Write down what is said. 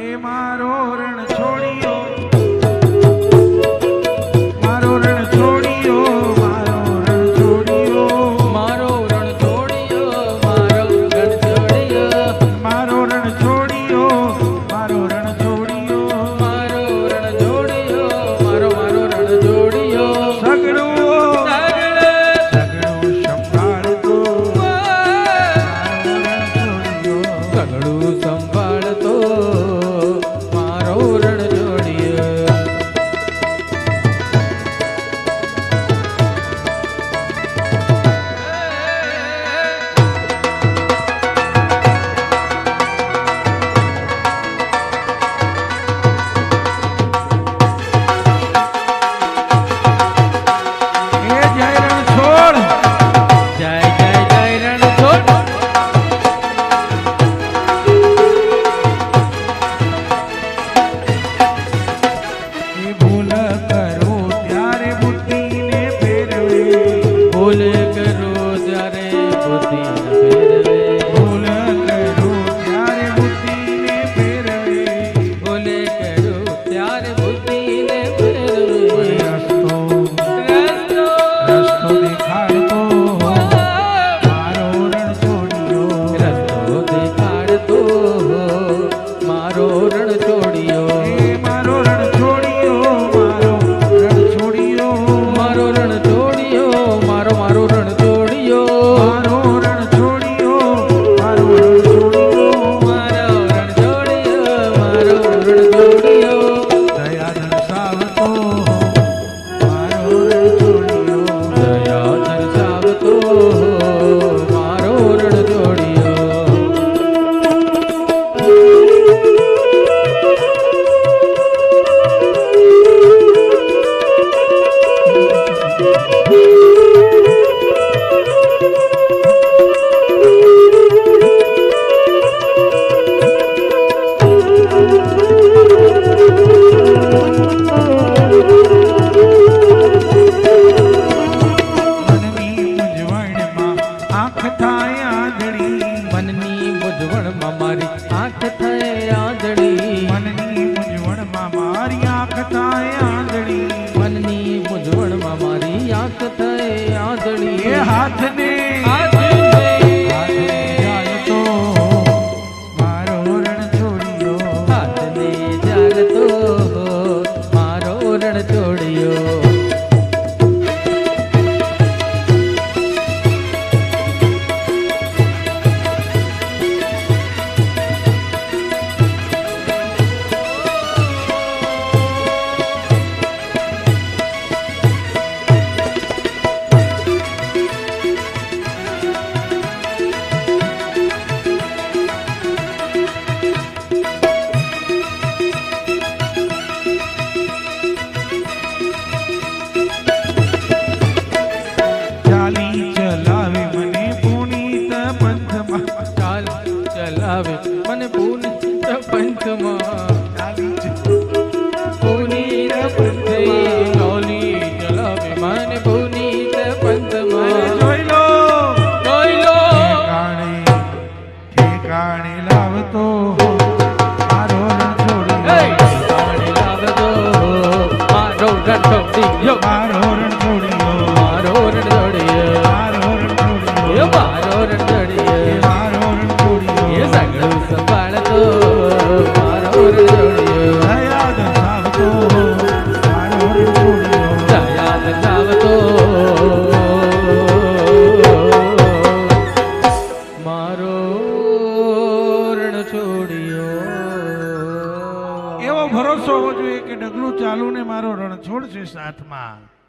એ મારો રણ છોડી কারোর મૂંઝવણમાં મારી આંખ થાય આંધળી. મનની મૂંઝવણમાં મારી આંખ થાય આંધળી. મનની મૂંઝવણમાં મારી આંખ થાય આંધળી. હાથને આવે. મને પુની પંથમાં પુની લાવતો મારો છોડી ઠેકાણે લાવતો મારો છોડ્યો. એવો ભરોસો હોવો જોઈએ કે ડગલું ચાલુ ને મારો રણછોડ છે સાથમાં.